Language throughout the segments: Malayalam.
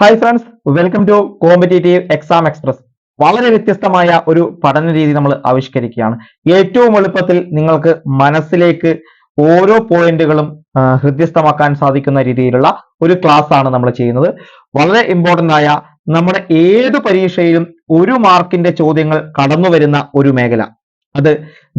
Hi friends welcome to competitive exam express വളരെ വ്യത്യസ്തമായ ഒരു പഠന രീതി നമ്മൾ ആവിഷ്കരിക്കുകയാണ്. ഏറ്റവും എളുപ്പത്തിൽ നിങ്ങൾക്ക് മനസ്സിലേക്ക് ഓരോ പോയിന്റുകളും ഹൃദ്യസ്ഥമാക്കാൻ സാധിക്കുന്ന രീതിയിലുള്ള ഒരു ക്ലാസ് ആണ് നമ്മൾ ചെയ്യുന്നത്. വളരെ ഇമ്പോർട്ടന്റ് ആയ നമ്മുടെ ഏത് പരീക്ഷയിലും ഒരു മാർക്കിന്റെ ചോദ്യങ്ങൾ കടന്നു വരുന്ന ഒരു മേഖല. അത്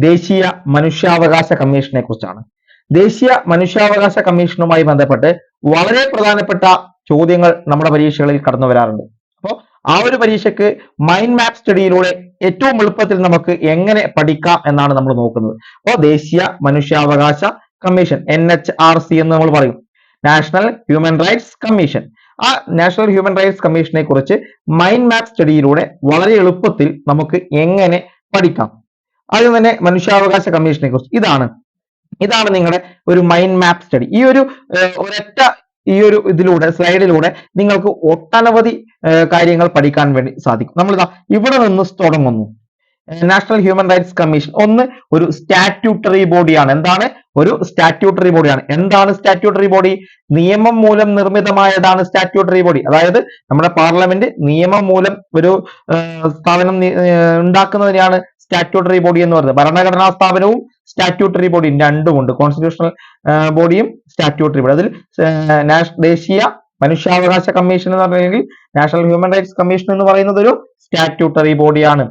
ദേശീയ മനുഷ്യാവകാശ കമ്മീഷനെ കുറിച്ചാണ്. ദേശീയ മനുഷ്യാവകാശ കമ്മീഷനുമായി ബന്ധപ്പെട്ട് വളരെ പ്രധാനപ്പെട്ട ചോദ്യങ്ങൾ നമ്മുടെ പരീക്ഷകളിൽ കടന്നു വരാറുണ്ട്. അപ്പോൾ ആ ഒരു പരീക്ഷയ്ക്ക് മൈൻഡ് മാപ്പ് സ്റ്റഡിയിലൂടെ ഏറ്റവും എളുപ്പത്തിൽ നമുക്ക് എങ്ങനെ പഠിക്കാം എന്നാണ് നമ്മൾ നോക്കുന്നത്. അപ്പോൾ ദേശീയ മനുഷ്യാവകാശ commission N H R C എന്ന് നമ്മൾ പറയും. നാഷണൽ ഹ്യൂമൻ റൈറ്റ്സ് കമ്മീഷൻ ആ നാഷണൽ ഹ്യൂമൻ റൈറ്റ്സ് കമ്മീഷനെ കുറിച്ച് മൈൻഡ് മാപ്പ് സ്റ്റഡിയിലൂടെ വളരെ എളുപ്പത്തിൽ നമുക്ക് എങ്ങനെ പഠിക്കാം. ആദ്യം തന്നെ മനുഷ്യാവകാശ കമ്മീഷനെ കുറിച്ച്. ഇതാണ് ഇതാണ് നിങ്ങളുടെ ഒരു മൈൻഡ് മാപ്പ് സ്റ്റഡി ഈ ഒരു ഒരൊറ്റ ഈ ഒരു ഇതിലൂടെ സ്ലൈഡിലൂടെ നിങ്ങൾക്ക് ഒട്ടനവധി കാര്യങ്ങൾ പഠിക്കാൻ വേണ്ടി സാധിക്കും. നമ്മൾ ഇതാ ഇവിടെ നിന്ന് തുടങ്ങുന്നു. National human rights commission. ഒന്ന് ഒരു സ്റ്റാറ്റ്യൂട്ടറി ബോഡിയാണ്. എന്താണ്? ഒരു സ്റ്റാറ്റ്യൂട്ടറി ബോഡിയാണ്. എന്താണ് സ്റ്റാറ്റ്യൂട്ടറി ബോഡി? നിയമം മൂലം നിർമ്മിതമായതാണ് സ്റ്റാറ്റ്യൂട്ടറി ബോഡി. അതായത് നമ്മുടെ പാർലമെന്റ് നിയമം മൂലം ഒരു സ്ഥാപനം ഉണ്ടാക്കുന്നതിനെയാണ് സ്റ്റാറ്റ്യൂട്ടറി ബോഡി എന്ന് പറയുന്നത്. ഭരണഘടനാ സ്ഥാപനവും സ്റ്റാറ്റ്യൂട്ടറി ബോഡിയും രണ്ടുമുണ്ട്. കോൺസ്റ്റിറ്റ്യൂഷണൽ ബോഡിയും സ്റ്റാറ്റ്യൂട്ടറി ട്രിബ്യൂണൽ അതിൽ ദേശീയ മനുഷ്യാവകാശ കമ്മീഷൻ എന്ന് പറഞ്ഞെങ്കിൽ നാഷണൽ ഹ്യൂമൻ റൈറ്റ്സ് കമ്മീഷൻ എന്ന് പറയുന്നത് ഒരു സ്റ്റാറ്റ്യൂട്ടറി ബോഡിയാണ്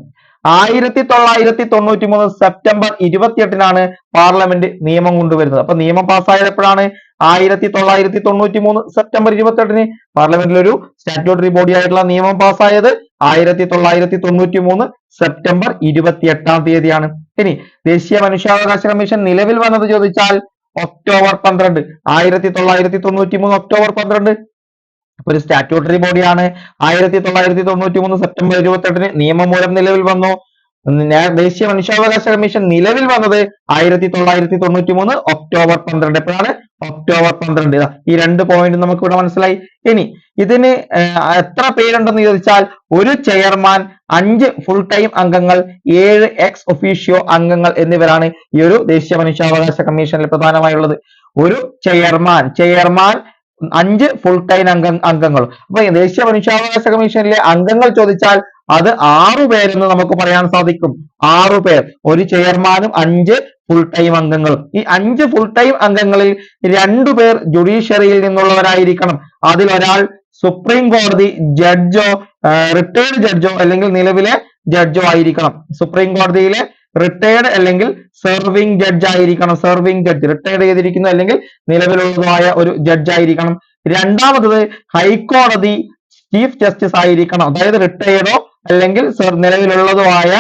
ആയിരത്തി തൊള്ളായിരത്തി തൊണ്ണൂറ്റി മൂന്ന് സെപ്റ്റംബർ ഇരുപത്തിയെട്ടിനാണ് പാർലമെന്റ് നിയമം കൊണ്ടുവരുന്നത്. അപ്പൊ നിയമം പാസ്സായത് എപ്പോഴാണ് ആയിരത്തി തൊള്ളായിരത്തി തൊണ്ണൂറ്റി മൂന്ന് സെപ്റ്റംബർ ഇരുപത്തെട്ടിന് പാർലമെന്റിൽ ഒരു സ്റ്റാറ്റ്യൂട്ടറി ബോഡി ആയിട്ടുള്ള നിയമം പാസ്സായത് ആയിരത്തി തൊള്ളായിരത്തി തൊണ്ണൂറ്റി മൂന്ന് സെപ്റ്റംബർ ഇരുപത്തി എട്ടാം തീയതിയാണ്. ഇനി ദേശീയ മനുഷ്യാവകാശ കമ്മീഷൻ നിലവിൽ വന്നത് ചോദിച്ചാൽ ഒക്ടോബർ പന്ത്രണ്ട്. ആയിരത്തി തൊള്ളായിരത്തി തൊണ്ണൂറ്റി മൂന്ന് ഒക്ടോബർ പന്ത്രണ്ട്. അപ്പൊ ഒരു സ്റ്റാറ്റ്യൂട്ടറി ബോഡിയാണ് ആയിരത്തി തൊള്ളായിരത്തി തൊണ്ണൂറ്റി മൂന്ന് സെപ്റ്റംബർ ഇരുപത്തെട്ടിന് നിയമം മൂലം നിലവിൽ വന്നു. ദേശീയ മനുഷ്യാവകാശ കമ്മീഷൻ നിലവിൽ വന്നത് ആയിരത്തി തൊള്ളായിരത്തി തൊണ്ണൂറ്റി മൂന്ന് ഒക്ടോബർ പന്ത്രണ്ട്. എപ്പോഴാണ്? ഒക്ടോബർ പന്ത്രണ്ട്. ഈ രണ്ട് പോയിന്റ് നമുക്ക് ഇവിടെ മനസ്സിലായി. ഇനി ഇതിന് എത്ര പേരുണ്ടെന്ന് ചോദിച്ചാൽ ഒരു ചെയർമാൻ അഞ്ച് ഫുൾ ടൈം അംഗങ്ങൾ ഏഴ് എക്സ് ഒഫീഷ്യോ അംഗങ്ങൾ എന്നിവരാണ് ഈ ഒരു ദേശീയ മനുഷ്യാവകാശ കമ്മീഷനിൽ പ്രധാനമായുള്ളത്. ഒരു ചെയർമാൻ ചെയർമാൻ അഞ്ച് ഫുൾ ടൈം അംഗ അംഗങ്ങളും അപ്പൊ ദേശീയ മനുഷ്യാവകാശ കമ്മീഷനിലെ അംഗങ്ങൾ ചോദിച്ചാൽ അത് ആറു പേരെന്ന് നമുക്ക് പറയാൻ സാധിക്കും. ആറു പേർ. ഒരു ചെയർമാനും അഞ്ച് ഫുൾ ടൈം അംഗങ്ങളും. ഈ അഞ്ച് ഫുൾ ടൈം അംഗങ്ങളിൽ രണ്ടു പേർ ജുഡീഷ്യറിയിൽ നിന്നുള്ളവരായിരിക്കണം. അതിലൊരാൾ സുപ്രീം കോടതി ജഡ്ജോ റിട്ടയർഡ് ജഡ്ജോ അല്ലെങ്കിൽ നിലവിലെ ജഡ്ജോ ആയിരിക്കണം. സുപ്രീം കോടതിയിലെ റിട്ടയർഡ് അല്ലെങ്കിൽ സെർവിംഗ് ജഡ്ജ് ആയിരിക്കണം. സെർവിംഗ് ജഡ്ജ് റിട്ടയർഡ് ചെയ്തിരിക്കുന്ന അല്ലെങ്കിൽ നിലവിലുള്ളതുമായ ഒരു ജഡ്ജ് ആയിരിക്കണം. രണ്ടാമത്തത് ഹൈക്കോടതി ചീഫ് ജസ്റ്റിസ് ആയിരിക്കണം. അതായത് റിട്ടയർഡോ അല്ലെങ്കിൽ നിലവിലുള്ളതുമായ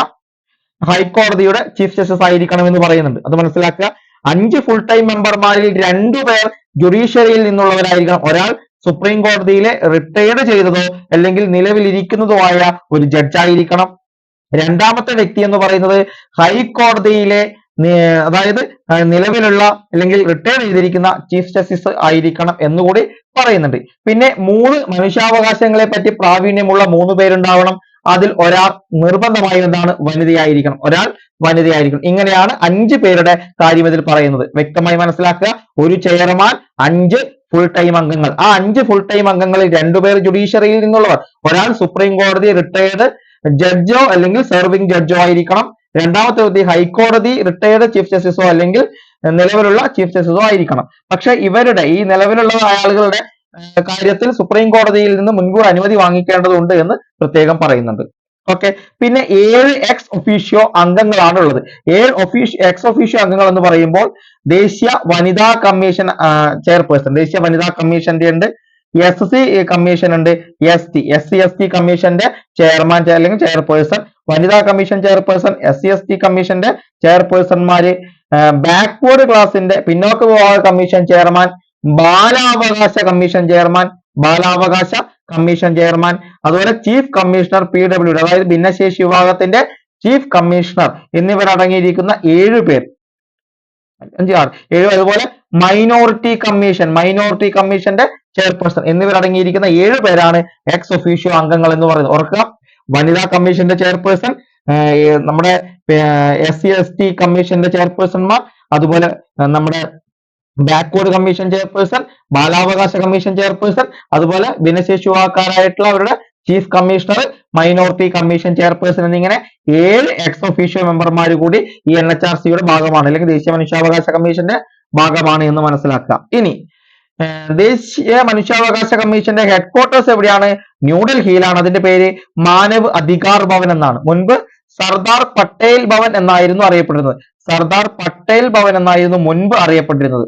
ഹൈക്കോടതിയുടെ ചീഫ് ജസ്റ്റിസ് ആയിരിക്കണം എന്ന് പറയുന്നുണ്ട്. അത് മനസ്സിലാക്കുക. അഞ്ച് ഫുൾ ടൈം മെമ്പർമാരിൽ രണ്ടു പേർ ജുഡീഷ്യറിയിൽ നിന്നുള്ളവരായിരിക്കണം. ഒരാൾ സുപ്രീം കോടതിയിലെ റിട്ടയർഡ് ചെയ്തതോ അല്ലെങ്കിൽ നിലവിലിരിക്കുന്നതോ ആയ ഒരു ജഡ്ജ് ആയിരിക്കണം. രണ്ടാമത്തെ വ്യക്തി എന്ന് പറയുന്നത് ഹൈക്കോടതിയിലെ അതായത് നിലവിലുള്ള അല്ലെങ്കിൽ റിട്ടയർ ചെയ്തിരിക്കുന്ന ചീഫ് ജസ്റ്റിസ് ആയിരിക്കണം എന്നുകൂടി പറയുന്നുണ്ട്. പിന്നെ മൂന്ന് മനുഷ്യാവകാശങ്ങളെ പറ്റി പ്രാവീണ്യമുള്ള മൂന്ന് പേരുണ്ടാവണം. അതിൽ ഒരാൾ നിർബന്ധമായി എന്താണ് വനിതയായിരിക്കണം. ഒരാൾ വനിതയായിരിക്കണം. ഇങ്ങനെയാണ് അഞ്ച് പേരുടെ കാര്യം ഇതിൽ പറയുന്നത്. വ്യക്തമായി മനസ്സിലാക്കുക. ഒരു ചെയർമാൻ അഞ്ച് ഫുൾ ടൈം അംഗങ്ങൾ. ആ അഞ്ച് ഫുൾ ടൈം അംഗങ്ങളിൽ രണ്ടുപേർ ജുഡീഷ്യറിയിൽ നിന്നുള്ളവർ. ഒരാൾ സുപ്രീം കോടതി റിട്ടയർഡ് ജഡ്ജോ അല്ലെങ്കിൽ സെർവിംഗ് ജഡ്ജോ ആയിരിക്കണം. രണ്ടാമത്തെ വ്യക്തി ഹൈക്കോടതി റിട്ടയർഡ് ചീഫ് ജസ്റ്റിസോ അല്ലെങ്കിൽ നിലവിലുള്ള ചീഫ് ജസ്റ്റിസോ ആയിരിക്കണം. പക്ഷെ ഇവരുടെ ഈ നിലവിലുള്ള ആളുകളുടെ കാര്യത്തിൽ സുപ്രീം കോടതിയിൽ നിന്ന് മുൻകൂർ അനുമതി വാങ്ങിക്കേണ്ടതുണ്ട് എന്ന് പ്രത്യേകം പറയുന്നുണ്ട്. ഓക്കെ പിന്നെ ഏഴ് എക്സ് ഒഫീഷ്യോ അംഗങ്ങളാണ് ഉള്ളത് ഏഴ് ഒഫീഷ്യോ എക്സ് ഒഫീഷ്യോ അംഗങ്ങൾ എന്ന് പറയുമ്പോൾ ദേശീയ വനിതാ കമ്മീഷൻ ചെയർപേഴ്സൺ ദേശീയ വനിതാ കമ്മീഷന്റെ ഉണ്ട്. എസ് സി കമ്മീഷൻ ഉണ്ട്. S T S C S T കമ്മീഷന്റെ ചെയർമാൻ അല്ലെങ്കിൽ ചെയർപേഴ്സൺ വനിതാ commission chairperson S C S T കമ്മീഷന്റെ ചെയർപേഴ്സൺമാര് ബാക്ക്വേർഡ് ക്ലാസിന്റെ പിന്നോക്ക വിഭാഗ കമ്മീഷൻ ചെയർമാൻ ബാലാവകാശ കമ്മീഷൻ ചെയർമാൻ ബാലാവകാശ കമ്മീഷൻ ചെയർമാൻ അതുപോലെ chief commissioner P W D അതായത് ഭിന്നശേഷി വിഭാഗത്തിന്റെ ചീഫ് കമ്മീഷണർ എന്നിവരടങ്ങിയിരിക്കുന്ന ഏഴു പേർ. അഞ്ച് ഏഴ് അതുപോലെ മൈനോറിറ്റി കമ്മീഷൻ മൈനോറിറ്റി കമ്മീഷന്റെ ചെയർപേഴ്സൺ എന്നിവരടങ്ങിയിരിക്കുന്ന ഏഴ് പേരാണ് എക്സ് ഒഫീഷ്യോ അംഗങ്ങൾ എന്ന് പറയുന്നത്. ഓർക്കുക വനിതാ കമ്മീഷന്റെ ചെയർപേഴ്സൺ നമ്മുടെ എസ് സി എസ് ടി കമ്മീഷന്റെ ചെയർപേഴ്സൺമാർ അതുപോലെ നമ്മുടെ ബാക്ക്വേർഡ് കമ്മീഷൻ ചെയർപേഴ്സൺ ബാലാവകാശ കമ്മീഷൻ ചെയർപേഴ്സൺ അതുപോലെ ഭിന്നശേഷിവാക്കാരായിട്ടുള്ള അവരുടെ chief commissioner minority commission chairperson എന്നിങ്ങനെ ഏഴ് എക്സ് ഒഫീഷ്യോ മെമ്പർമാർ കൂടി ഈ എൻ എച്ച് ആർ സിയുടെ ഭാഗമാണ് അല്ലെങ്കിൽ ദേശീയ മനുഷ്യാവകാശ കമ്മീഷന്റെ ഭാഗമാണ് എന്ന് മനസ്സിലാക്കുക. ഇനി ദേശീയ മനുഷ്യാവകാശ കമ്മീഷന്റെ ഹെഡ് ക്വാർട്ടേഴ്സ് എവിടെയാണ്? ന്യൂഡൽഹിയിലാണ് അതിന്റെ പേര് മാനവ് അധികാർ ഭവൻ എന്നാണ്. മുൻപ് സർദാർ പട്ടേൽ ഭവൻ എന്നായിരുന്നു അറിയപ്പെട്ടിരുന്നത് സർദാർ പട്ടേൽ ഭവൻ എന്നായിരുന്നു മുൻപ് അറിയപ്പെട്ടിരുന്നത്.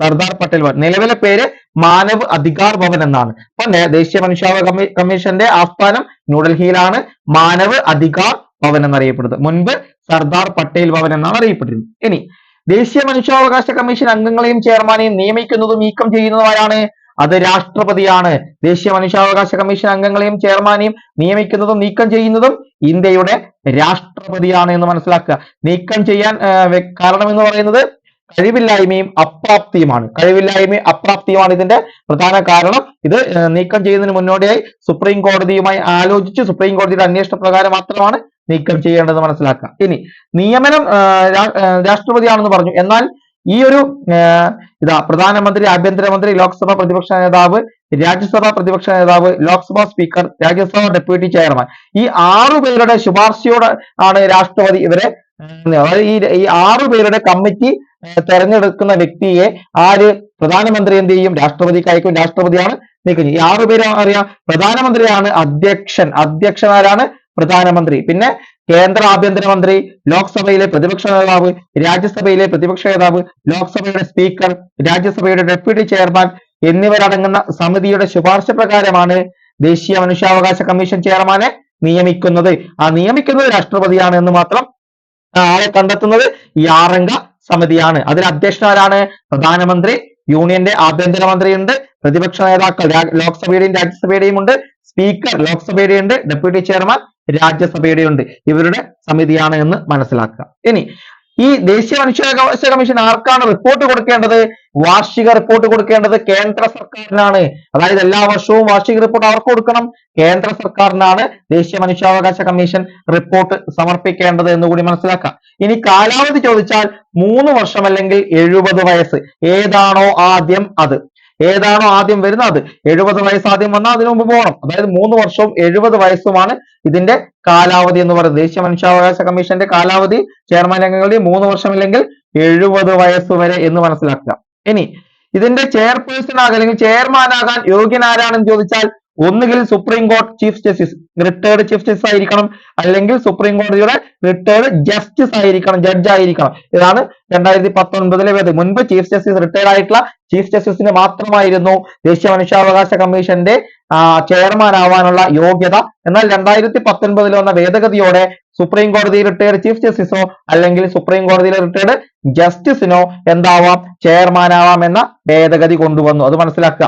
സർദാർ പട്ടേൽ ഭവൻ നിലവിലെ പേര് മാനവ് അധികാർ ഭവൻ എന്നാണ്. അപ്പൊ ദേശീയ മനുഷ്യാവകാശ കമ്മീഷന്റെ ആസ്ഥാനം ന്യൂഡൽഹിയിലാണ് മാനവ് അധികാർ ഭവൻ എന്നറിയപ്പെടുന്നത്. മുൻപ് സർദാർ പട്ടേൽ ഭവൻ എന്നാണ് അറിയപ്പെട്ടിരുന്നത്. ഇനി ദേശീയ മനുഷ്യാവകാശ കമ്മീഷൻ അംഗങ്ങളെയും ചെയർമാനെയും നിയമിക്കുന്നതും നീക്കം ചെയ്യുന്നതും ആരാണ് അത് രാഷ്ട്രപതിയാണ്. ദേശീയ മനുഷ്യാവകാശ കമ്മീഷൻ അംഗങ്ങളെയും ചെയർമാനെയും നിയമിക്കുന്നതും നീക്കം ചെയ്യുന്നതും ഇന്ത്യയുടെ രാഷ്ട്രപതിയാണ് എന്ന് മനസ്സിലാക്കുക. നീക്കം ചെയ്യാൻ കാരണം എന്ന് പറയുന്നത് കഴിവില്ലായ്മയും അപ്രാപ്തിയുമാണ്. കഴിവില്ലായ്മയും അപ്രാപ്തിയുമാണ് ഇതിന്റെ പ്രധാന കാരണം. ഇത് നീക്കം ചെയ്യുന്നതിന് മുന്നോടിയായി സുപ്രീം കോടതിയുമായി ആലോചിച്ച് സുപ്രീം കോടതിയുടെ അന്വേഷണ പ്രകാരം മാത്രമാണ് നീക്കം ചെയ്യേണ്ടത് മനസ്സിലാക്കുക. ഇനി നിയമനം രാഷ്ട്രപതിയാണെന്ന് പറഞ്ഞു. എന്നാൽ ഈ ഒരു ഇതാ പ്രധാനമന്ത്രി ആഭ്യന്തരമന്ത്രി ലോക്സഭാ പ്രതിപക്ഷ നേതാവ് രാജ്യസഭാ പ്രതിപക്ഷ നേതാവ് Lok Sabha speaker Rajya Sabha deputy chairman ഈ ആറു പേരുടെ ശുപാർശയോടെ ആണ് രാഷ്ട്രപതി ഇവരെ അതായത് ഈ ഈ ആറു പേരുടെ കമ്മിറ്റി തെരഞ്ഞെടുക്കുന്ന വ്യക്തിയെ ആര്? പ്രധാനമന്ത്രി എന്ത് ചെയ്യും? രാഷ്ട്രപതിക്ക് അയക്കും. രാഷ്ട്രപതിയാണ് നീക്കം ചെയ്യും ഈ ആറു പേര് അറിയാം. പ്രധാനമന്ത്രിയാണ് അധ്യക്ഷൻ. ആരാണ് പ്രധാനമന്ത്രി. പിന്നെ കേന്ദ്ര ആഭ്യന്തരമന്ത്രി ലോക്സഭയിലെ പ്രതിപക്ഷ നേതാവ് രാജ്യസഭയിലെ പ്രതിപക്ഷ നേതാവ് ലോക്സഭയുടെ സ്പീക്കർ രാജ്യസഭയുടെ ഡെപ്യൂട്ടി ചെയർമാൻ എന്നിവരടങ്ങുന്ന സമിതിയുടെ ശുപാർശ പ്രകാരമാണ് ദേശീയ മനുഷ്യാവകാശ കമ്മീഷൻ ചെയർമാനെ നിയമിക്കുന്നത്. ആ നിയമിക്കുന്നത് രാഷ്ട്രപതിയാണ് എന്ന് മാത്രം ആളെ കണ്ടെത്തുന്നത് ഈ ആറംഗ സമിതിയാണ്. അതിൽ അധ്യക്ഷനാരാണ് പ്രധാനമന്ത്രി യൂണിയന്റെ ആഭ്യന്തരമന്ത്രിയുണ്ട് പ്രതിപക്ഷ നേതാക്കൾ ലോക്സഭയുടെയും രാജ്യസഭയുടെയും ഉണ്ട് സ്പീക്കർ ലോക്സഭയുടെ ഉണ്ട് ഡെപ്യൂട്ടി ചെയർമാൻ രാജ്യസഭയുടെ ഉണ്ട്. ഇവരുടെ സമിതിയാണ് എന്ന് മനസ്സിലാക്കുക. ഇനി ഈ ദേശീയ മനുഷ്യാവകാശ കമ്മീഷൻ ആർക്കാണ് റിപ്പോർട്ട് കൊടുക്കേണ്ടത്? വാർഷിക റിപ്പോർട്ട് കൊടുക്കേണ്ടത് കേന്ദ്ര സർക്കാരിനാണ്. അതായത് എല്ലാ വർഷവും വാർഷിക റിപ്പോർട്ട് ആർക്ക് കൊടുക്കണം? കേന്ദ്ര സർക്കാരിനാണ് ദേശീയ മനുഷ്യാവകാശ കമ്മീഷൻ റിപ്പോർട്ട് സമർപ്പിക്കേണ്ടത് എന്ന് കൂടി മനസ്സിലാക്കാം. ഇനി കാലാവധി ചോദിച്ചാൽ മൂന്ന് വർഷം അല്ലെങ്കിൽ എഴുപത് വയസ്സ്. ഏതാണോ ആദ്യം അത്. ഏതാണോ ആദ്യം വരുന്നത്? എഴുപത് വയസ്സ് ആദ്യം വന്നാൽ അതിനു മുമ്പ് പോകണം. അതായത് മൂന്ന് വർഷവും എഴുപത് വയസ്സുമാണ് ഇതിന്റെ കാലാവധി എന്ന് പറയുന്നത്. ദേശീയ മനുഷ്യാവകാശ കമ്മീഷന്റെ കാലാവധി ചെയർമാൻ അംഗങ്ങളുടെ മൂന്ന് വർഷമില്ലെങ്കിൽ എഴുപത് വയസ്സ് വരെ എന്ന് മനസ്സിലാക്കുക. ഇനി ഇതിന്റെ ചെയർപേഴ്സൺ ആകാൻ അല്ലെങ്കിൽ ചെയർമാൻ ആകാൻ യോഗ്യൻ ആരാണെന്ന് ചോദിച്ചാൽ ഒന്നുകിൽ സുപ്രീം കോടതി chief justice retired chief justice ആയിരിക്കണം. അല്ലെങ്കിൽ സുപ്രീം കോടതിയുടെ റിട്ടയർഡ് ജസ്റ്റിസ് ആയിരിക്കണം ജഡ്ജ് ആയിരിക്കണം. ഇതാണ് രണ്ടായിരത്തി പത്തൊൻപതിലെ വേദി. മുൻപ് ചീഫ് ജസ്റ്റിസ് റിട്ടയർഡ് ആയിട്ടുള്ള ചീഫ് ജസ്റ്റിസിന് മാത്രമായിരുന്നു ദേശീയ മനുഷ്യാവകാശ കമ്മീഷന്റെ ചെയർമാൻ ആവാനുള്ള യോഗ്യത. എന്നാൽ രണ്ടായിരത്തി പത്തൊൻപതിൽ വന്ന ഭേദഗതിയോടെ സുപ്രീം കോടതി റിട്ടയർഡ് ചീഫ് ജസ്റ്റിസോ അല്ലെങ്കിൽ സുപ്രീം കോടതിയിലെ റിട്ടയർഡ് ജസ്റ്റിസിനോ എന്താവാം? ചെയർമാൻ ആവാം എന്ന ഭേദഗതി കൊണ്ടുവന്നു. അത് മനസ്സിലാക്കുക.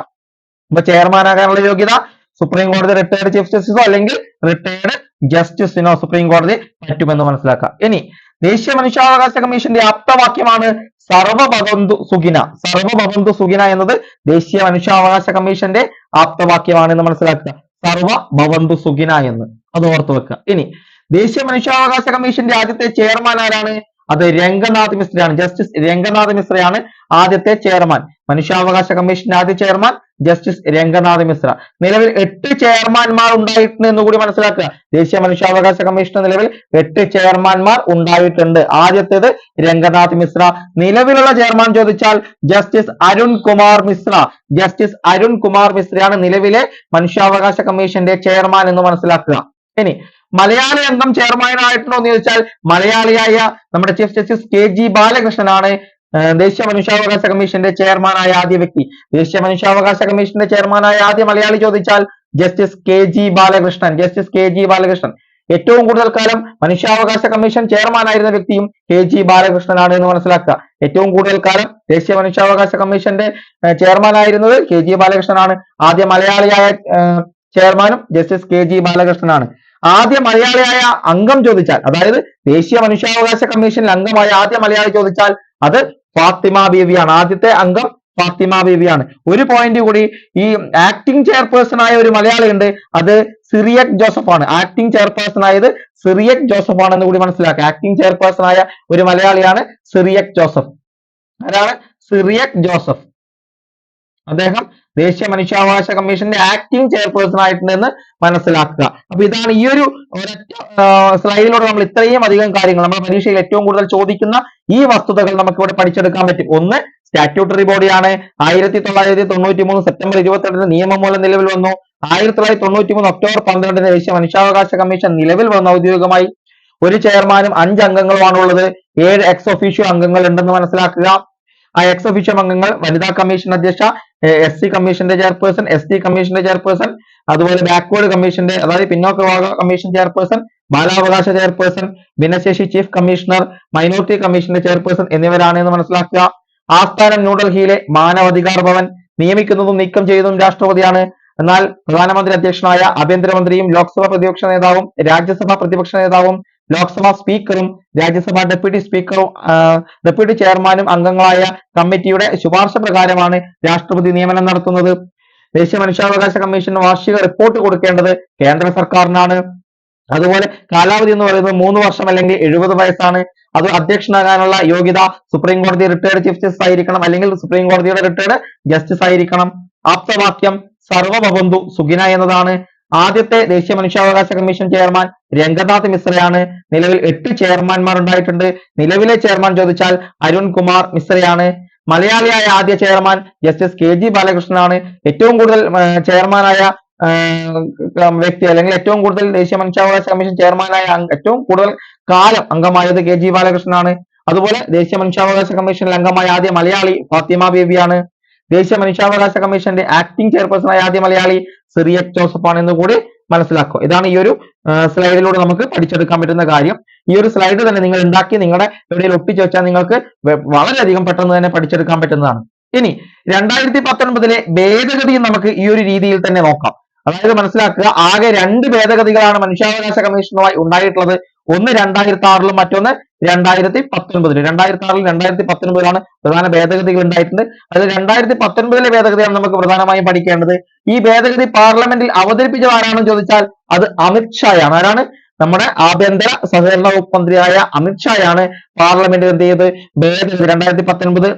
അപ്പൊ ചെയർമാൻ ആകാനുള്ള യോഗ്യത സുപ്രീം കോടതി റിട്ടയർഡ് ചീഫ് ജസ്റ്റിസോ അല്ലെങ്കിൽ റിട്ടയർഡ് ജസ്റ്റിസിനോ സുപ്രീം കോടതി പറ്റുമെന്ന് മനസ്സിലാക്കുക ഇനി ദേശീയ മനുഷ്യാവകാശ കമ്മീഷന്റെ ആപ്തവാക്യമാണ് സർവഭവന്തു സുഖിന. സർവഭവന്തു സുഖിന എന്നത് ദേശീയ മനുഷ്യാവകാശ കമ്മീഷന്റെ ആപ്തവാക്യമാണ് എന്ന് മനസ്സിലാക്കുക. സർവ ഭവന്തു സുഖിന എന്ന്. അത് ഓർത്തു വെക്കുക. ഇനി ദേശീയ മനുഷ്യാവകാശ കമ്മീഷന്റെ ആദ്യത്തെ ചെയർമാൻ ആരാണ്? അത് രംഗനാഥ് മിശ്രയാണ്. ജസ്റ്റിസ് രംഗനാഥ് മിശ്രയാണ് ആദ്യത്തെ ചെയർമാൻ. മനുഷ്യാവകാശ കമ്മീഷന്റെ ആദ്യ ചെയർമാൻ ജസ്റ്റിസ് രംഗനാഥ് മിശ്ര. നിലവിൽ എട്ട് ചെയർമാൻമാർ ഉണ്ടായിട്ടുണ്ട് എന്ന് കൂടി മനസ്സിലാക്കുക. ദേശീയ മനുഷ്യാവകാശ കമ്മീഷന്റെ നിലവിൽ എട്ട് ചെയർമാൻമാർ ഉണ്ടായിട്ടുണ്ട്. ആദ്യത്തേത് രംഗനാഥ് മിശ്ര. നിലവിലുള്ള ചെയർമാൻ ചോദിച്ചാൽ ജസ്റ്റിസ് അരുൺ കുമാർ മിശ്ര. ജസ്റ്റിസ് അരുൺ കുമാർ മിശ്രയാണ് നിലവിലെ മനുഷ്യാവകാശ കമ്മീഷന്റെ ചെയർമാൻ എന്ന് മനസ്സിലാക്കുക. ഇനി മലയാളി അംഗം ചെയർമാനായിട്ടുണ്ടോ എന്ന് ചോദിച്ചാൽ മലയാളിയായ നമ്മുടെ ചീഫ് ജസ്റ്റിസ് കെ ജി ബാലകൃഷ്ണനാണ് ദേശീയ മനുഷ്യാവകാശ കമ്മീഷന്റെ ചെയർമാനായ ആദ്യ വ്യക്തി. ദേശീയ മനുഷ്യാവകാശ കമ്മീഷന്റെ ചെയർമാനായ ആദ്യ മലയാളി ചോദിച്ചാൽ justice K G Balakrishnan justice K G Balakrishnan. ഏറ്റവും കൂടുതൽ കാലം മനുഷ്യാവകാശ കമ്മീഷൻ ചെയർമാനായിരുന്ന വ്യക്തിയും കെ ജി ബാലകൃഷ്ണനാണ് എന്ന് മനസ്സിലാക്കുക. ഏറ്റവും കൂടുതൽ കാലം ദേശീയ മനുഷ്യാവകാശ കമ്മീഷന്റെ ചെയർമാനായിരുന്നത് കെ ജി ബാലകൃഷ്ണനാണ്. ആദ്യ മലയാളിയായ ചെയർമാനും ജസ്റ്റിസ് കെ ജി ബാലകൃഷ്ണനാണ്. ആദ്യ മലയാളിയായ അംഗം ചോദിച്ചാൽ അതായത് ദേശീയ മനുഷ്യാവകാശ കമ്മീഷനിൽ അംഗമായ ആദ്യ മലയാളി ചോദിച്ചാൽ അത് ഫാത്തിമ ബീവിയാണ്. ആദ്യത്തെ അംഗം ഫാത്തിമ ബീവിയാണ്. ഒരു പോയിന്റ് കൂടി ഈ ആക്ടിംഗ് ചെയർപേഴ്സൺ ആയ ഒരു മലയാളി ഉണ്ട് അത് സിറിയക് ജോസഫ് ആണ് ആക്ടിംഗ് ചെയർപേഴ്സൺ ആയത് സിറിയക് ജോസഫ് ആണെന്ന് കൂടി മനസ്സിലാക്കുക ആക്ടിംഗ് ചെയർപേഴ്സൺ ആയ ഒരു മലയാളിയാണ് സിറിയക് ജോസഫ്. ആരാണ്? സിറിയക് ജോസഫ്. അദ്ദേഹം ദേശീയ മനുഷ്യാവകാശ കമ്മീഷന്റെ ആക്ടിംഗ് ചെയർപേഴ്സൺ ആയിട്ടുണ്ടെന്ന് മനസ്സിലാക്കുക. അപ്പൊ ഇതാണ് ഈ ഒരു ഒരൊറ്റ സ്ലൈഡിലൂടെ നമ്മൾ ഇത്രയും അധികം കാര്യങ്ങൾ നമ്മുടെ പരീക്ഷയിൽ ഏറ്റവും കൂടുതൽ ചോദിക്കുന്ന ഈ വസ്തുതകൾ നമുക്ക് ഇവിടെ പഠിച്ചെടുക്കാൻ പറ്റും. ഒന്ന് സ്റ്റാറ്റ്യൂട്ടറി ബോഡിയാണ് ആയിരത്തി തൊള്ളായിരത്തി തൊണ്ണൂറ്റി മൂന്ന് സെപ്റ്റംബർ ഇരുപത്തിരണ്ടിന് നിയമം മൂലം നിലവിൽ വന്നു. ആയിരത്തി തൊള്ളായിരത്തി തൊണ്ണൂറ്റി മൂന്ന് ഒക്ടോബർ പന്ത്രണ്ടിന് ദേശീയ മനുഷ്യാവകാശ കമ്മീഷൻ നിലവിൽ വന്ന ഔദ്യോഗികമായി ഒരു ചെയർമാനും അഞ്ച് അംഗങ്ങളുമാണുള്ളത്. ഏഴ് എക്സ് ഒഫീഷ്യോ അംഗങ്ങൾ ഉണ്ടെന്ന് മനസ്സിലാക്കുക. ആ എക്സ് ഒഫീഷ്യോ അംഗങ്ങൾ വനിതാ കമ്മീഷൻ അധ്യക്ഷ എസ് സി കമ്മീഷന്റെ ചെയർപേഴ്സൺ എസ് ടി കമ്മീഷന്റെ ചെയർപേഴ്സൺ അതുപോലെ ബാക്ക്വേർഡ് കമ്മീഷന്റെ അതായത് പിന്നോക്ക വിഭാഗ കമ്മീഷൻ ചെയർപേഴ്സൺ ബാലാവകാശ ചെയർപേഴ്സൺ ഭിന്നശേഷി ചീഫ് കമ്മീഷണർ മൈനോറിറ്റി കമ്മീഷന്റെ ചെയർപേഴ്സൺ എന്നിവരാണ് എന്ന് മനസ്സിലാക്കുക. ആസ്ഥാനം ന്യൂഡൽഹിയിലെ മാനവാധികാർ ഭവൻ നിയമിക്കുന്നതും നീക്കം ചെയ്യുന്നതും രാഷ്ട്രപതിയാണ്. എന്നാൽ പ്രധാനമന്ത്രി അധ്യക്ഷനായ ആഭ്യന്തരമന്ത്രിയും ലോക്സഭാ പ്രതിപക്ഷ നേതാവും രാജ്യസഭാ പ്രതിപക്ഷ നേതാവും ലോക്സഭാ സ്പീക്കറും രാജ്യസഭാ ഡെപ്യൂട്ടി സ്പീക്കറും ഡെപ്യൂട്ടി ചെയർമാനും അംഗങ്ങളായ കമ്മിറ്റിയുടെ ശുപാർശ പ്രകാരമാണ് രാഷ്ട്രപതി നിയമനം നടത്തുന്നത്. ദേശീയ മനുഷ്യാവകാശ കമ്മീഷൻ വാർഷിക റിപ്പോർട്ട് കൊടുക്കേണ്ടത് കേന്ദ്ര സർക്കാരിനാണ്. അതുപോലെ കാലാവധി എന്ന് പറയുന്നത് മൂന്ന് വർഷം അല്ലെങ്കിൽ എഴുപത് വയസ്സാണ്. അത് അധ്യക്ഷനാകാനുള്ള യോഗ്യത സുപ്രീം കോടതി റിട്ടയർഡ് ചീഫ് ജസ്റ്റിസ് ആയിരിക്കണം അല്ലെങ്കിൽ സുപ്രീം കോടതിയുടെ റിട്ടയർഡ് ജസ്റ്റിസ് ആയിരിക്കണം. ആപ്തവാക്യം സർവഭവന്തു സുഖിന എന്നതാണ്. ആദ്യത്തെ ദേശീയ മനുഷ്യാവകാശ കമ്മീഷൻ ചെയർമാൻ രംഗനാഥ് മിശ്രയാണ്. നിലവിൽ എട്ട് ചെയർമാൻമാർ ഉണ്ടായിട്ടുണ്ട് നിലവിലെ ചെയർമാൻ ചോദിച്ചാൽ അരുൺ കുമാർ മിശ്രയാണ്. മലയാളിയായ ആദ്യ ചെയർമാൻ ജസ്റ്റിസ് കെ ജി ബാലകൃഷ്ണനാണ്. ഏറ്റവും കൂടുതൽ ചെയർമാനായ വ്യക്തി അല്ലെങ്കിൽ ഏറ്റവും കൂടുതൽ ദേശീയ മനുഷ്യാവകാശ കമ്മീഷൻ ചെയർമാനായ ഏറ്റവും കൂടുതൽ കാലം അംഗമായത് കെ ജി ബാലകൃഷ്ണനാണ്. അതുപോലെ ദേശീയ മനുഷ്യാവകാശ കമ്മീഷനിൽ അംഗമായ ആദ്യ മലയാളി ഫാത്തിമ ബേബിയാണ്. ദേശീയ മനുഷ്യാവകാശ കമ്മീഷന്റെ ആക്ടിംഗ് ചെയർപേഴ്സണായ ആദ്യ മലയാളി സിറിയ ജോസഫ് ആണ് എന്ന് കൂടി മനസ്സിലാക്കുക. ഇതാണ് ഈ ഒരു സ്ലൈഡിലൂടെ നമുക്ക് പഠിച്ചെടുക്കാൻ പറ്റുന്ന കാര്യം. ഈ ഒരു സ്ലൈഡ് തന്നെ നിങ്ങൾ ഉണ്ടാക്കി നിങ്ങളുടെ എവിടെയും ഒട്ടിച്ചു വെച്ചാൽ നിങ്ങൾക്ക് വളരെയധികം പെട്ടെന്ന് തന്നെ പഠിച്ചെടുക്കാൻ പറ്റുന്നതാണ്. ഇനി രണ്ടായിരത്തി പത്തൊൻപതിലെ ഭേദഗതിയും നമുക്ക് ഈ ഒരു രീതിയിൽ തന്നെ നോക്കാം. അതായത് മനസ്സിലാക്കുക ആകെ രണ്ട് ഭേദഗതികളാണ് മനുഷ്യാവകാശ കമ്മീഷനുമായി ഉണ്ടായിട്ടുള്ളത്. ഒന്ന് രണ്ടായിരത്തി ആറിലും മറ്റൊന്ന് രണ്ടായിരത്തി പത്തൊൻപതിൽ രണ്ടായിരത്തി ആറിൽ രണ്ടായിരത്തി പത്തൊൻപതിലാണ് പ്രധാന ഭേദഗതികൾ ഉണ്ടായിട്ടുണ്ട്. അതായത് രണ്ടായിരത്തി പത്തൊൻപതിലെ ഭേദഗതിയാണ് നമുക്ക് പ്രധാനമായും പഠിക്കേണ്ടത്. ഈ ഭേദഗതി പാർലമെന്റിൽ അവതരിപ്പിച്ചത് ആരാണെന്ന് ചോദിച്ചാൽ അത് അമിത്ഷായാണ് ആരാണ്? നമ്മുടെ ആഭ്യന്തര സഹകരണ വകുപ്പ് മന്ത്രിയായ അമിത്ഷായാണ് പാർലമെന്റ് എന്ത് ചെയ്ത് ഭേദഗതി. രണ്ടായിരത്തി പത്തൊൻപത്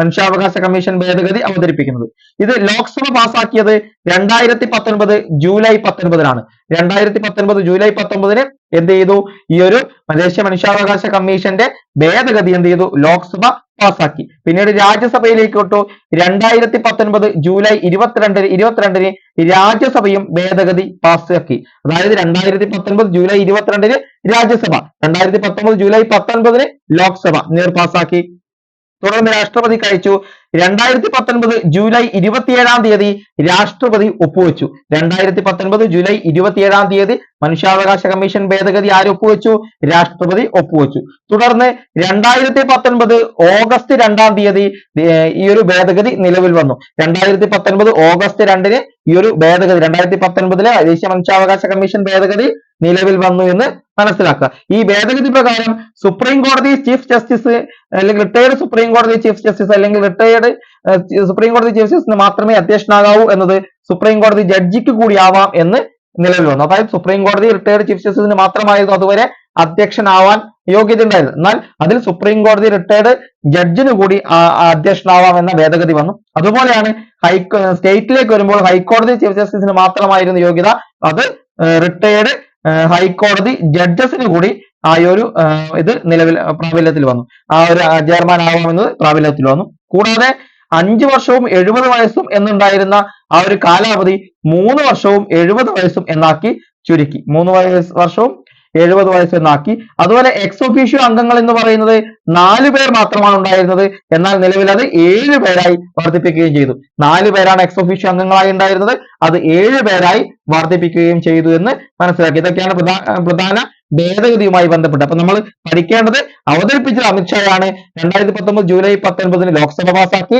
മനുഷ്യാവകാശ കമ്മീഷൻ ഭേദഗതി അവതരിപ്പിക്കുന്നത്. ഇത് ലോക്സഭ പാസാക്കിയത് രണ്ടായിരത്തി പത്തൊൻപത് ജൂലൈ പത്തൊൻപതിനാണ്. രണ്ടായിരത്തി പത്തൊൻപത് ജൂലൈ പത്തൊമ്പതിന് എന്ത് ചെയ്തു? ഈ ഒരു ദേശീയ മനുഷ്യാവകാശ കമ്മീഷന്റെ ഭേദഗതി എന്ത് ചെയ്തു? ലോക്സഭ പാസാക്കി. പിന്നീട് രാജ്യസഭയിലേക്കോട്ടു. രണ്ടായിരത്തി പത്തൊൻപത് ജൂലൈ ഇരുപത്തിരണ്ടിന് ഇരുപത്തിരണ്ടിന് രാജ്യസഭയും ഭേദഗതി പാസാക്കി. അതായത് രണ്ടായിരത്തി പത്തൊൻപത് ജൂലൈ ഇരുപത്തിരണ്ടിന് രാജ്യസഭ. രണ്ടായിരത്തി പത്തൊമ്പത് ജൂലൈ പത്തൊൻപതിന് ലോക്സഭ. നേർ പാസാക്കി. തുടർന്ന് രാഷ്ട്രപതി കഴിച്ചു. രണ്ടായിരത്തി പത്തൊൻപത് ജൂലൈ ഇരുപത്തിയേഴാം തീയതി രാഷ്ട്രപതി ഒപ്പുവെച്ചു. രണ്ടായിരത്തി പത്തൊൻപത് ജൂലൈ ഇരുപത്തിയേഴാം തീയതി മനുഷ്യാവകാശ കമ്മീഷൻ ഭേദഗതി ആര് ഒപ്പുവെച്ചു? രാഷ്ട്രപതി ഒപ്പുവെച്ചു. തുടർന്ന് രണ്ടായിരത്തി പത്തൊൻപത് ഓഗസ്റ്റ് രണ്ടാം തീയതി ഈ ഒരു ഭേദഗതി നിലവിൽ വന്നു. രണ്ടായിരത്തി പത്തൊൻപത് ഓഗസ്റ്റ് രണ്ടിന് ഈ ഒരു ഭേദഗതി രണ്ടായിരത്തി പത്തൊൻപതിലെ ദേശീയ മനുഷ്യാവകാശ കമ്മീഷൻ ഭേദഗതി നിലവിൽ വന്നു എന്ന് മനസ്സിലാക്കുക. ഈ ഭേദഗതി പ്രകാരം സുപ്രീം കോടതി ചീഫ് ജസ്റ്റിസ് അല്ലെങ്കിൽ റിട്ടയർഡ് സുപ്രീം കോടതി ചീഫ് ജസ്റ്റിസ് അല്ലെങ്കിൽ റിട്ടയർഡ് സുപ്രീം കോടതി ചീഫ് ജസ്റ്റിസിന് മാത്രമേ അധ്യക്ഷനാകാവൂ എന്നത് സുപ്രീം കോടതി ജഡ്ജിക്ക് കൂടി ആവാം എന്ന് നിലവിൽ വന്നു. അതായത് സുപ്രീം കോടതി റിട്ടയർഡ് ചീഫ് ജസ്റ്റിസിന് മാത്രമായിരുന്നു അതുവരെ അധ്യക്ഷനാവാൻ യോഗ്യത ഉണ്ടായിരുന്നു എന്നാൽ അതിൽ സുപ്രീം കോടതി റിട്ടയർഡ് ജഡ്ജിന് കൂടി അധ്യക്ഷനാവാം എന്ന ഭേദഗതി വന്നു. അതുപോലെയാണ് ഹൈക്കോ സ്റ്റേറ്റിലേക്ക് വരുമ്പോൾ ഹൈക്കോടതി ചീഫ് ജസ്റ്റിസിന് മാത്രമായിരുന്നു യോഗ്യത അത് റിട്ടയർഡ് ഹൈക്കോടതി ജഡ്ജസിന് കൂടി ആ ഒരു ഇത് നിലവിൽ പ്രാബല്യത്തിൽ വന്നു. ആ ഒരു ചെയർമാൻ ആവാമെന്നത് പ്രാബല്യത്തിൽ വന്നു. കൂടാതെ അഞ്ചു വർഷവും എഴുപത് വയസ്സും എന്നുണ്ടായിരുന്ന ആ ഒരു കാലാവധി മൂന്ന് വർഷവും എഴുപത് വയസ്സും എന്നാക്കി ചുരുക്കി. മൂന്ന് വയസ്സ് വർഷവും എഴുപത് വയസ്സെന്നാക്കി. അതുപോലെ എക്സ് ഒഫീഷ്യോ അംഗങ്ങൾ എന്ന് പറയുന്നത് നാല് പേർ മാത്രമാണ് ഉണ്ടായിരുന്നത്. എന്നാൽ നിലവിൽ അത് ഏഴ് പേരായി വർദ്ധിപ്പിക്കുകയും ചെയ്തു. നാല് പേരാണ് എക്സ് ഒഫീഷ്യോ അംഗങ്ങളായി ഉണ്ടായിരുന്നത്. അത് ഏഴ് പേരായി വർദ്ധിപ്പിക്കുകയും ചെയ്തു എന്ന് മനസ്സിലാക്കി. ഇതൊക്കെയാണ് പ്രധാന ഭേദഗതിയുമായി ബന്ധപ്പെട്ട്. അപ്പൊ നമ്മൾ പഠിക്കേണ്ടത് അവതരിപ്പിച്ചത് അമിത്ഷായാണ് രണ്ടായിരത്തി പത്തൊമ്പത് ജൂലൈ പത്തൊൻപതിന് ലോക്സഭ പാസാക്കി.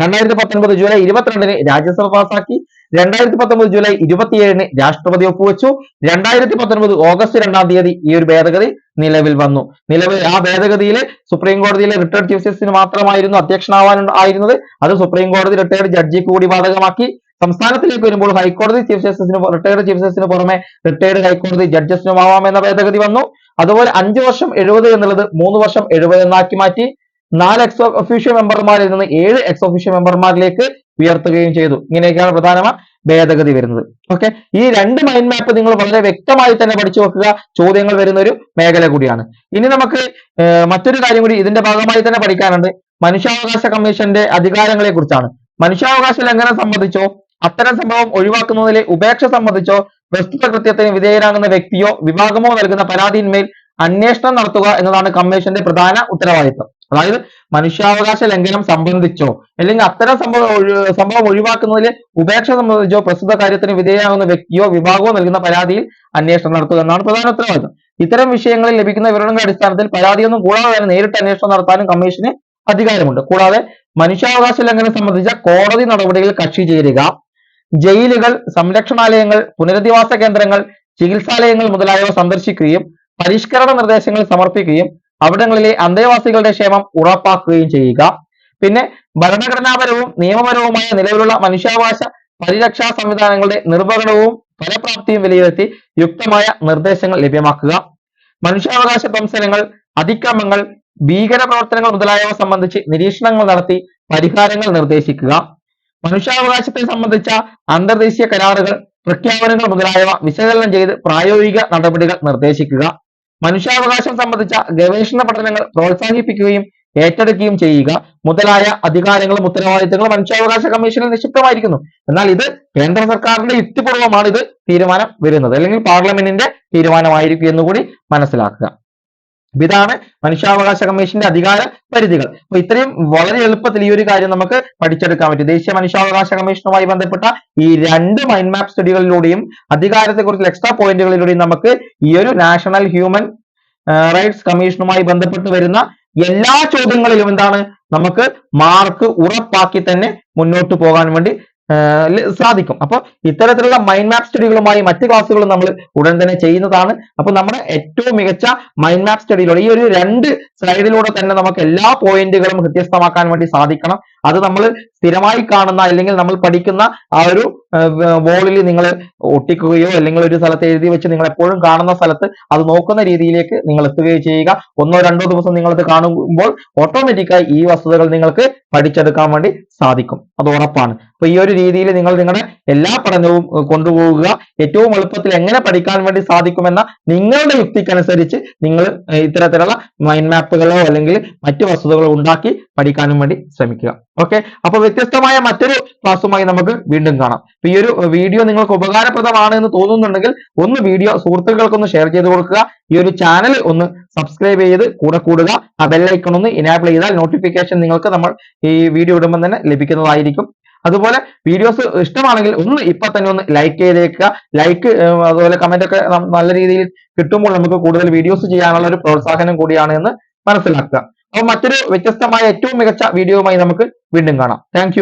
രണ്ടായിരത്തി പത്തൊൻപത് ജൂലൈ ഇരുപത്തിരണ്ടിന് രാജ്യസഭ പാസാക്കി. രണ്ടായിരത്തി പത്തൊമ്പത് ജൂലൈ ഇരുപത്തിയേഴിന് രാഷ്ട്രപതി ഒപ്പുവെച്ചു. രണ്ടായിരത്തി പത്തൊൻപത് ഓഗസ്റ്റ് രണ്ടാം തീയതി ഈ ഒരു ഭേദഗതി നിലവിൽ വന്നു. നിലവിൽ ആ ഭേദഗതിയിൽ സുപ്രീം കോടതിയിലെ റിട്ടയർഡ് ചീഫ് ജസ്റ്റിസിന് മാത്രമായിരുന്നു അധ്യക്ഷനാവാൻ ആയിരുന്നത്. അത് സുപ്രീം കോടതി റിട്ടയർഡ് ജഡ്ജിക്ക് കൂടി ബാധകമാക്കി. സംസ്ഥാനത്തിലേക്ക് വരുമ്പോൾ ഹൈക്കോടതി ചീഫ് ജസ്റ്റിസിന് റിട്ടയർഡ് ചീഫ് ജസ്റ്റിസിന് പുറമെ റിട്ടയർഡ് ഹൈക്കോടതി ജഡ്ജസിനുമാവാം എന്ന ഭേദഗതി വന്നു. അതുപോലെ അഞ്ചു വർഷം എഴുപത് എന്നുള്ളത് മൂന്ന് വർഷം എഴുപത് എന്നാക്കി മാറ്റി. നാല് എക്സ് ഒഫീഷ്യൽ മെമ്പർമാരിൽ നിന്ന് ഏഴ് എക്സ് ഒഫീഷ്യൽ മെമ്പർമാരിലേക്ക് ഉയർത്തുകയും ചെയ്തു. ഇങ്ങനെയൊക്കെയാണ് പ്രധാനമായ ഭേദഗതി വരുന്നത്. ഓക്കെ ഈ രണ്ട് മൈൻഡ് മാപ്പ് നിങ്ങൾ വളരെ വ്യക്തമായി തന്നെ പഠിച്ചു വെക്കുക. ചോദ്യങ്ങൾ വരുന്ന ഒരു മേഖല കൂടിയാണ്. ഇനി നമുക്ക് മറ്റൊരു കാര്യം കൂടി ഇതിന്റെ ഭാഗമായി തന്നെ പഠിക്കാനുണ്ട്. മനുഷ്യാവകാശ കമ്മീഷന്റെ അധികാരങ്ങളെ കുറിച്ചാണ്. മനുഷ്യാവകാശ ലംഘനം സംബന്ധിച്ചോ അത്തരം സംഭവം ഒഴിവാക്കുന്നതിലെ ഉപേക്ഷ സംബന്ധിച്ചോ പ്രസ്തുത കൃത്യത്തിന് വിധേയനാകുന്ന വ്യക്തിയോ വിഭാഗമോ നൽകുന്ന പരാതിയിന്മേൽ അന്വേഷണം നടത്തുക എന്നതാണ് കമ്മീഷന്റെ പ്രധാന ഉത്തരവാദിത്തം. അതായത് മനുഷ്യാവകാശ ലംഘനം സംബന്ധിച്ചോ അല്ലെങ്കിൽ അത്തരം സംഭവം സംഭവം ഒഴിവാക്കുന്നതിലെ ഉപേക്ഷ സംബന്ധിച്ചോ പ്രസ്തുത കാര്യത്തിന് വിധേയമാകുന്ന വ്യക്തിയോ വിഭാഗമോ നൽകുന്ന പരാതിയിൽ അന്വേഷണം നടത്തുക എന്നാണ് പ്രധാന ഉത്തരവാദിത്തം. ഇത്തരം വിഷയങ്ങളിൽ ലഭിക്കുന്ന വിവരങ്ങളുടെ അടിസ്ഥാനത്തിൽ പരാതിയൊന്നും കൂടാതെ തന്നെ നേരിട്ട് അന്വേഷണം നടത്താനും കമ്മീഷന് അധികാരമുണ്ട്. കൂടാതെ മനുഷ്യാവകാശ ലംഘനം സംബന്ധിച്ച കോടതി നടപടികൾ കക്ഷി ചേരുക ജയിലുകൾ സംരക്ഷണാലയങ്ങൾ പുനരധിവാസ കേന്ദ്രങ്ങൾ ചികിത്സാലയങ്ങൾ മുതലായവ സന്ദർശിക്കുകയും പരിഷ്കരണ നിർദ്ദേശങ്ങൾ സമർപ്പിക്കുകയും അവിടങ്ങളിലെ അന്തേവാസികളുടെ ക്ഷേമം ഉറപ്പാക്കുകയും ചെയ്യുക. പിന്നെ ഭരണഘടനാപരവും നിയമപരവുമായ നിലവിലുള്ള മനുഷ്യാവകാശ പരിരക്ഷാ സംവിധാനങ്ങളുടെ നിർവഹണവും ഫലപ്രാപ്തിയും വിലയിരുത്തി യുക്തമായ നിർദ്ദേശങ്ങൾ ലഭ്യമാക്കുക. മനുഷ്യാവകാശ ധ്വംസനങ്ങൾ അതിക്രമങ്ങൾ ഭീകര പ്രവർത്തനങ്ങൾ മുതലായവ സംബന്ധിച്ച് നിരീക്ഷണങ്ങൾ നടത്തി പരിഹാരങ്ങൾ നിർദ്ദേശിക്കുക. മനുഷ്യാവകാശത്തെ സംബന്ധിച്ച അന്തർദേശീയ കരാറുകൾ പ്രഖ്യാപനങ്ങൾ മുതലായവ വിശകലനം ചെയ്ത് പ്രായോഗിക നടപടികൾ നിർദ്ദേശിക്കുക. മനുഷ്യാവകാശം സംബന്ധിച്ച ഗവേഷണ പഠനങ്ങൾ പ്രോത്സാഹിപ്പിക്കുകയും ഏറ്റെടുക്കുകയും ചെയ്യുക. മുതലായ അധികാരങ്ങളും ഉത്തരവാദിത്തങ്ങളും മനുഷ്യാവകാശ കമ്മീഷനിൽ നിക്ഷിപ്തമായിരിക്കുന്നു. എന്നാൽ ഇത് കേന്ദ്ര സർക്കാരിന്റെ യുക്തിപൂർവമാണ് ഇത് തീരുമാനം വരുന്നത്. അല്ലെങ്കിൽ പാർലമെന്റിന്റെ തീരുമാനമായിരിക്കും എന്നുകൂടി മനസ്സിലാക്കുക. അപ്പൊ ഇതാണ് മനുഷ്യാവകാശ കമ്മീഷന്റെ അധികാര പരിധികൾ. അപ്പൊ ഇത്രയും വളരെ എളുപ്പത്തിൽ ഈ ഒരു കാര്യം നമുക്ക് പഠിച്ചെടുക്കാൻ പറ്റും. ദേശീയ മനുഷ്യാവകാശ കമ്മീഷനുമായി ബന്ധപ്പെട്ട ഈ രണ്ട് മൈൻഡ് മാപ്പ് സ്റ്റഡികളിലൂടെയും അധികാരത്തെക്കുറിച്ചുള്ള എക്സ്ട്രാ പോയിന്റുകളിലൂടെയും നമുക്ക് ഈ ഒരു നാഷണൽ ഹ്യൂമൻ റൈറ്റ്സ് കമ്മീഷനുമായി ബന്ധപ്പെട്ട് വരുന്ന എല്ലാ ചോദ്യങ്ങളിലും എന്താണ്? നമുക്ക് മാർക്ക് ഉറപ്പാക്കി തന്നെ മുന്നോട്ട് പോകാൻ വേണ്ടി സാധിക്കും. അപ്പൊ ഇത്തരത്തിലുള്ള മൈൻഡ് മാപ്പ് സ്റ്റഡികളുമായി മറ്റ് ക്ലാസ്സുകളും നമ്മൾ ഉടൻ തന്നെ ചെയ്യുന്നതാണ്. അപ്പൊ നമ്മുടെ ഏറ്റവും മികച്ച മൈൻഡ് മാപ്പ് സ്റ്റഡിയിലൂടെ ഈ ഒരു രണ്ട് സ്ലൈഡിലൂടെ തന്നെ നമുക്ക് എല്ലാ പോയിന്റുകളും ഹൃദ്യസ്ഥമാക്കാൻ വേണ്ടി സാധിക്കണം. അത് നമ്മൾ സ്ഥിരമായി കാണുന്ന അല്ലെങ്കിൽ നമ്മൾ പഠിക്കുന്ന ആ ഒരു വോളിൽ നിങ്ങൾ ഒട്ടിക്കുകയോ അല്ലെങ്കിൽ ഒരു സ്ഥലത്ത് എഴുതി വെച്ച് നിങ്ങൾ എപ്പോഴും കാണുന്ന സ്ഥലത്ത് അത് നോക്കുന്ന രീതിയിലേക്ക് നിങ്ങൾ എത്തുകയോ ചെയ്യുക. ഒന്നോ രണ്ടോ ദിവസം നിങ്ങളത് കാണുമ്പോൾ ഓട്ടോമാറ്റിക്കായി ഈ വസ്തുതകൾ നിങ്ങൾക്ക് പഠിച്ചെടുക്കാൻ വേണ്ടി സാധിക്കും. അത് ഉറപ്പാണ്. അപ്പൊ ഈ ഒരു രീതിയിൽ നിങ്ങൾ നിങ്ങളുടെ എല്ലാ പഠനവും കൊണ്ടുപോകുക ഏറ്റവും എളുപ്പത്തിൽ എങ്ങനെ പഠിക്കാൻ വേണ്ടി സാധിക്കുമെന്ന നിങ്ങളുടെ യുക്തിക്കനുസരിച്ച് നിങ്ങൾ ഇത്തരത്തിലുള്ള മൈൻഡ് മാപ്പുകളോ അല്ലെങ്കിൽ മറ്റു വസ്തുതകളോ ഉണ്ടാക്കി പഠിക്കാനും വേണ്ടി ശ്രമിക്കുക. ഓക്കെ അപ്പൊ വ്യത്യസ്തമായ മറ്റൊരു ക്ലാസ്സുമായി നമുക്ക് വീണ്ടും കാണാം. അപ്പൊ ഈ ഒരു വീഡിയോ നിങ്ങൾക്ക് ഉപകാരപ്രദമാണ് എന്ന് തോന്നുന്നുണ്ടെങ്കിൽ ഒന്ന് വീഡിയോ സുഹൃത്തുക്കൾക്കൊന്ന് ഷെയർ ചെയ്ത് കൊടുക്കുക. ഈ ഒരു ചാനൽ ഒന്ന് സബ്സ്ക്രൈബ് ചെയ്ത് കൂടെ കൂടുക. ആ ബെല്ലൈക്കൺ ഒന്ന് ഇനാബിൾ ചെയ്താൽ നോട്ടിഫിക്കേഷൻ നിങ്ങൾക്ക് നമ്മൾ ഈ വീഡിയോ ഇടുമ്പോൾ തന്നെ ലഭിക്കുന്നതായിരിക്കും. അതുപോലെ വീഡിയോസ് ഇഷ്ടമാണെങ്കിൽ ഒന്ന് ഇപ്പൊ തന്നെ ഒന്ന് ലൈക്ക് ചെയ്തേക്കുക. ലൈക്ക് അതുപോലെ കമന്റ് ഒക്കെ നല്ല രീതിയിൽ കിട്ടുമ്പോൾ നമുക്ക് കൂടുതൽ വീഡിയോസ് ചെയ്യാനുള്ള ഒരു പ്രോത്സാഹനം കൂടിയാണ് എന്ന് മനസ്സിലാക്കുക. അപ്പൊ മറ്റൊരു വ്യത്യസ്തമായ ഏറ്റവും മികച്ച വീഡിയോയുമായി നമുക്ക് വീണ്ടും കാണാം. താങ്ക്